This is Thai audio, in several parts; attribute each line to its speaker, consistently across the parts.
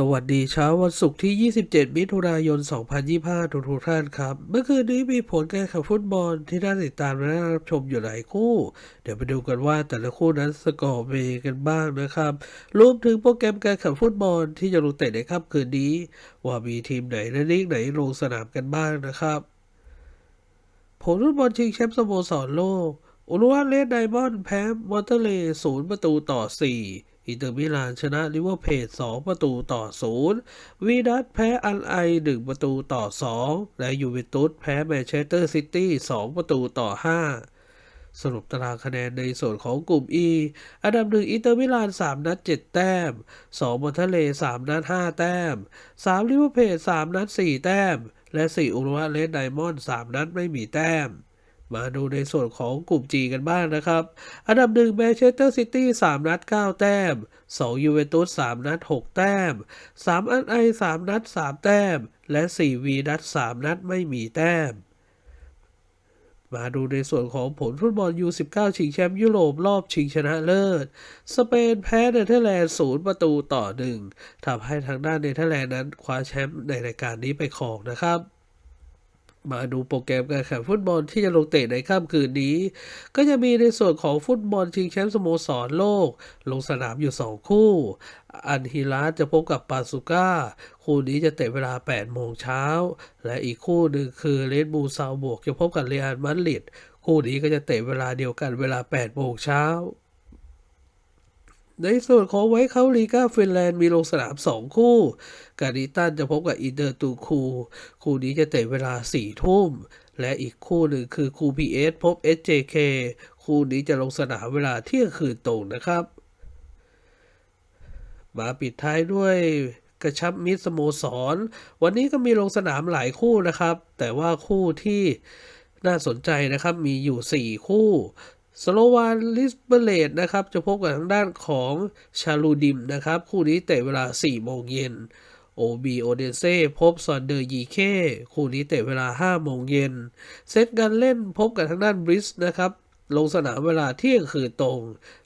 Speaker 1: สวัสดีเช้าวันศุกร์ที่ 27 มิถุนายน 2025 ทุกทุกท่านครับ เมื่อคืนนี้มีผลการแข่งฟุตบอลที่น่าติดตามและน่ารับชมอยู่หลายคู่ เดี๋ยวไปดูกันว่าแต่ละคู่นั้นสกอร์เป็นกันบ้างนะครับ รวมถึงโปรแกรมการแข่งฟุตบอลที่จะลงเตะในค่ำคืนนี้ ว่ามีทีมไหนและลีกไหนลงสนามกันบ้างนะครับ ผลฟุตบอลชิงแชมป์สโมสรโลกอุรุวันเลดไดมอนด์แพ้มอเตเลย์ศูนย์ประตูต่อ 4 อินเตอร์มิลานชนะลิเวอร์เพจ2ประตูต่อ 0 วีนัสแพ้อันไอ 1 ประตูต่อ 2 และยูเวนตุสแพ้แมนเชสเตอร์ซิตี้ 2 ประตูต่อ 5สรุปตารางคะแนนในส่วนของกลุ่ม E อันดับหนึ่งอินเตอร์มิลาน 3 นัด 7 แต้ม 2มอนเทเล 3 นัด 5 แต้ม 3 ลิเวอร์เพจ3นัด 4 แต้ม และ 4 อุรุวะเลดไดมอนด์ 3 นัดไม่มีแต้ม มาดูในส่วนของกลุ่ม G กันบ้างนะครับ อันดับหนึ่งแมนเชสเตอร์ซิตี้3นัด 9 แต้ม 2 ยูเวนตุส3นัด 6 แต้ม 3 อันไอ3นัด 3 แต้ม และ 4 วีนัด 3 นัดไม่มีแต้ม มาดูในส่วนของผลฟุตบอล U19 ชิงแชมป์ยุโรปรอบชิงชนะเลิศ สเปนแพ้เนเธอร์แลนด์ 0 ประตูต่อ 1ทำให้ทางด้านเนเธอร์แลนด์นั้นคว้าแชมป์ในรายการนี้ไปครองนะครับ มาดูโปรแกรมการแข่งฟุตบอลที่จะลงเตะในค่ำคืนนี้ ก็จะมีในส่วนของฟุตบอลชิงแชมป์สโมสรโลก ลงสนามอยู่ 2 คู่ อันฮิลาสจะพบกับปาสุก้า คู่นี้จะเตะเวลา 8 โมงเช้า และอีกคู่หนึ่งคือเรดบูซาวบวกจะพบกับเรอัลมาดริดคู่นี้ก็จะเตะเวลาเดียวกันเวลา 8 โมงเช้า ในส่วนของไวท์เขาลีกาฟินแลนด์มีลงสนาม 2 คู่ การิตันจะพบกับอินเตอร์ตูคู คู่นี้จะเตะเวลา 4 ทุ่ม และอีกคู่หนึ่งคือคูพีเอสพบ SJK คู่นี้จะลงสนามเวลาเที่ยงคืนตรงนะครับ มาปิดท้ายด้วยกระชับมิตรสโมสร วันนี้ก็มีลงสนามหลายคู่นะครับ แต่ว่าคู่ที่น่าสนใจนะครับมีอยู่ 4 คู่ สโลวานลิสเบเลตนะครับจะพบกับทางด้านของชาลูดิมนะครับคู่นี้เตะเวลา 4 โมงเย็นโอบีโอเดเซ่พบซอนเดอร์ยีเคคู่นี้เตะเวลา 5 โมงเย็นเซตการเล่นพบกับทางด้านบริสนะครับ ลงสนามเวลาเที่ยงคืนตรง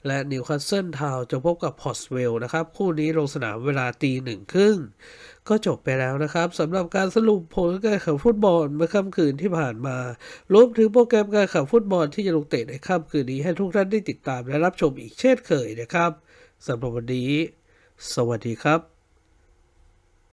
Speaker 1: และนิวคาสเซิลทาวจะพบกับพอร์สเวลนะครับ คู่นี้ลงสนามเวลาตีหนึ่งครึ่ง ก็จบไปแล้วนะครับสำหรับการสรุปผลการแข่งฟุตบอลเมื่อค่ำคืนที่ผ่านมารวมถึงโปรแกรมการแข่งฟุตบอลที่จะลงเตะในค่ำคืนนี้ให้ทุกท่านได้ติดตามและรับชมอีกเช่นเคยนะครับสำหรับวันนี้ สวัสดีครับ